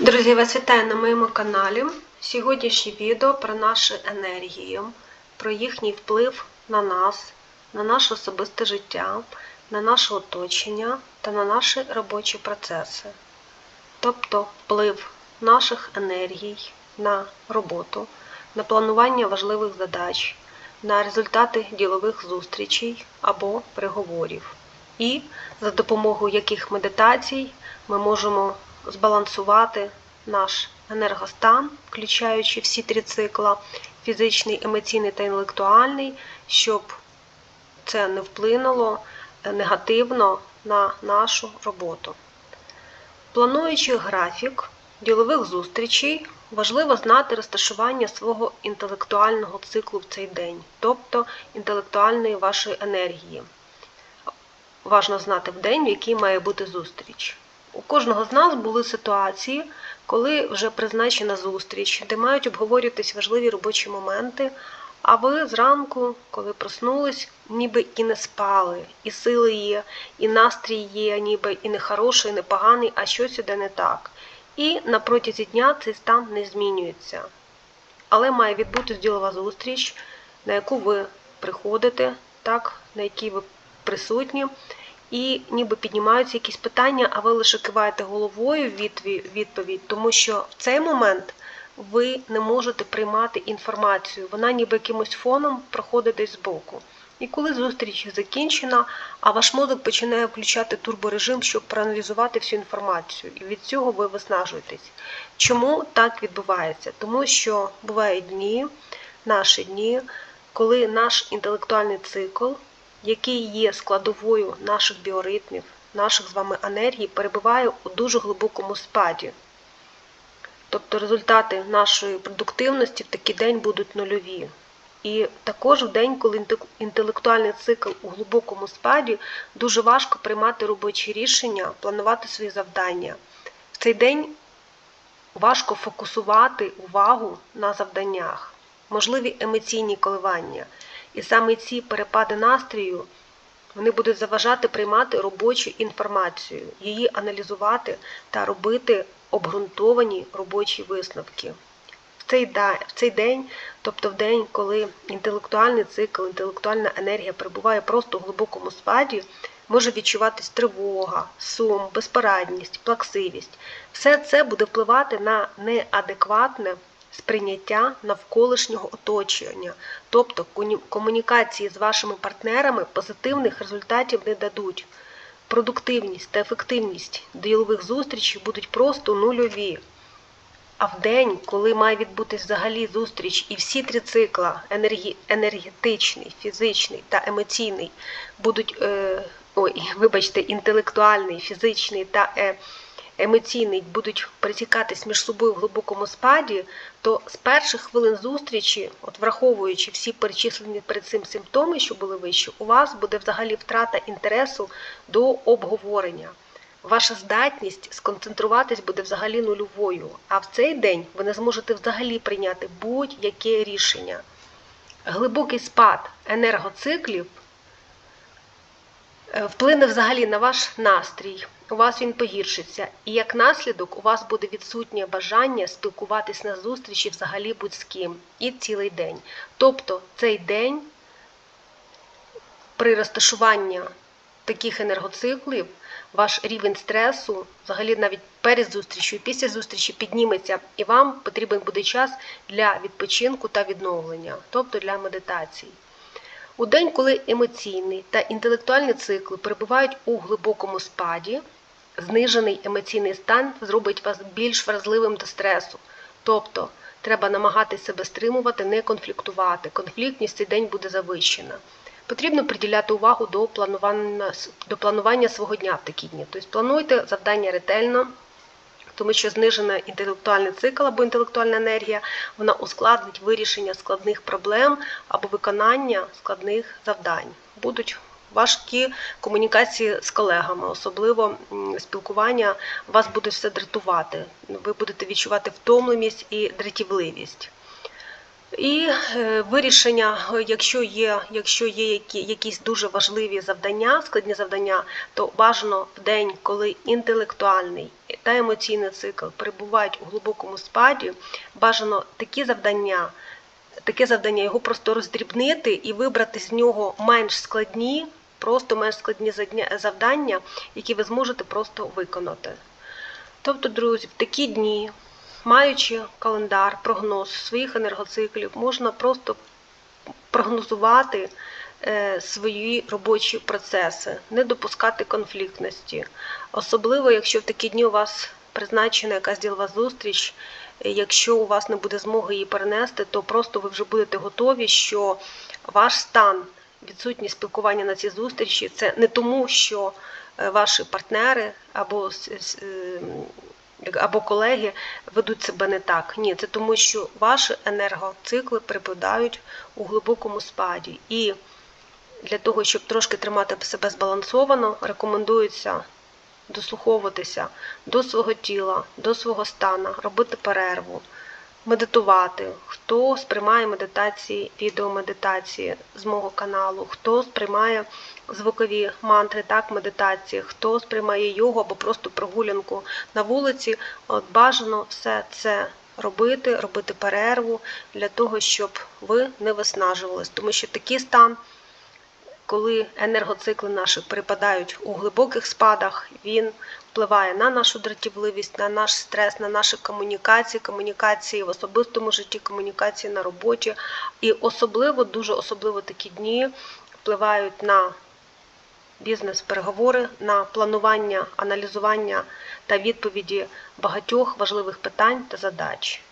Друзі, вас вітаю на моєму каналі. Сьогоднішнє відео про наші енергії, про їхній вплив на нас, на наше особисте життя, на наше оточення та на наші робочі процеси. Тобто вплив наших енергій на роботу, на планування важливих задач, на результати ділових зустрічей або переговорів. І за допомогою яких медитацій ми можемо збалансувати наш енергостан, включаючи всі три цикла фізичний, емоційний та інтелектуальний, щоб це не вплинуло негативно на нашу роботу. Плануючи графік ділових зустрічей, важливо знати розташування свого інтелектуального циклу в цей день, тобто інтелектуальної вашої енергії. Важно знати в день, в який має бути зустріч. У кожного з нас були ситуації, коли вже призначена зустріч, де мають обговорюватись важливі робочі моменти, а ви зранку, коли проснулись, ніби і не спали, і сили є, і настрій є, ніби і не хороший, і не поганий, а щось іде не так. І на протязі дня цей стан не змінюється. Але має відбутись ділова зустріч, на яку ви приходите, так, на якій ви присутні і ніби піднімаються якісь питання, а ви лише киваєте головою відповідь, тому що в цей момент ви не можете приймати інформацію. Вона ніби якимось фоном проходить десь збоку. І коли зустріч закінчена, а ваш мозок починає включати турборежим, щоб проаналізувати всю інформацію. І від цього ви виснажуєтесь. Чому так відбувається? Тому що бувають дні, наші дні, коли наш інтелектуальний цикл який є складовою наших біоритмів, наших з вами енергій, перебуває у дуже глибокому спаді. Тобто результати нашої продуктивності в такий день будуть нульові. І також в день, коли інтелектуальний цикл у глибокому спаді, дуже важко приймати робочі рішення, планувати свої завдання. В цей день важко фокусувати увагу на завданнях, можливі емоційні коливання. І саме ці перепади настрою вони будуть заважати приймати робочу інформацію, її аналізувати та робити обґрунтовані робочі висновки. В цей день, тобто в день, коли інтелектуальний цикл, інтелектуальна енергія перебуває просто у глибокому спаді, може відчуватись тривога, сум, безпорадність, плаксивість. Все це буде впливати на неадекватне сприйняття навколишнього оточення, тобто комунікації з вашими партнерами позитивних результатів не дадуть. Продуктивність та ефективність ділових зустрічей будуть просто нульові. А в день, коли має відбутись взагалі зустріч, і всі три цикла енергетичний, фізичний та емоційний будуть, е, ой, вибачте, інтелектуальний, фізичний та е, емоційний будуть перетікатись між собою в глибокому спаді, то з перших хвилин зустрічі, от враховуючи всі перечислені перед цим симптоми, що були вище, у вас буде взагалі втрата інтересу до обговорення. Ваша здатність сконцентруватись буде взагалі нульовою, а в цей день ви не зможете взагалі прийняти будь-яке рішення. Глибокий спад енергоциклів е, вплине взагалі на ваш настрій у вас він погіршиться, і як наслідок у вас буде відсутнє бажання спілкуватись на зустрічі взагалі будь з ким і цілий день. Тобто цей день при розташуванні таких енергоциклів ваш рівень стресу, взагалі навіть перед зустрічю і після зустрічі підніметься, і вам потрібен буде час для відпочинку та відновлення, тобто для медитації. У день, коли емоційний та інтелектуальний цикли перебувають у глибокому спаді, знижений емоційний стан зробить вас більш вразливим до стресу. Тобто треба намагатися себе стримувати, не конфліктувати. Конфліктність цей день буде завищена. Потрібно приділяти увагу до планування до планування свого дня в такі дні. Тобто плануйте завдання ретельно, тому що знижена інтелектуальний цикл або інтелектуальна енергія вона ускладнить вирішення складних проблем або виконання складних завдань. Будуть важкі комунікації з колегами, особливо спілкування вас буде все дратувати. Ви будете відчувати втомленість і дратівливість. І е, вирішення, якщо є якщо є які, якісь дуже важливі завдання, складні завдання, то бажано в день, коли інтелектуальний та емоційний цикл перебувають у глибокому спаді, бажано такі завдання, таке завдання його просто роздрібнити і вибрати з нього менш складні, просто менш складні завдання, які ви зможете просто виконати. Тобто, друзі, в такі дні, маючи календар, прогноз своїх енергоциклів, можна просто прогнозувати е, свої робочі процеси, не допускати конфліктності. Особливо, якщо в такі дні у вас призначена якась ділова зустріч, е, якщо у вас не буде змоги її перенести, то просто ви вже будете готові, що ваш стан, відсутність спілкування на цій зустрічі, це не тому, що е, ваші партнери або с- с- е, або колеги ведуть себе не так. Ні, це тому, що ваші енергоцикли припадають у глибокому спаді. І для того, щоб трошки тримати себе збалансовано, рекомендується дослуховуватися до свого тіла, до свого стану, робити перерву, медитувати. Хто сприймає медитації, відеомедитації з мого каналу, хто сприймає звукові мантри, так, медитації, хто сприймає йогу або просто прогулянку на вулиці, от бажано все це робити, робити перерву для того, щоб ви не виснажувались. Тому що такий стан, коли енергоцикли наші перепадають у глибоких спадах, він впливає на нашу дратівливість, на наш стрес, на наші комунікації, комунікації в особистому житті, комунікації на роботі. І особливо, дуже особливо такі дні впливають на бізнес-переговори, на планування, аналізування та відповіді багатьох важливих питань та задач.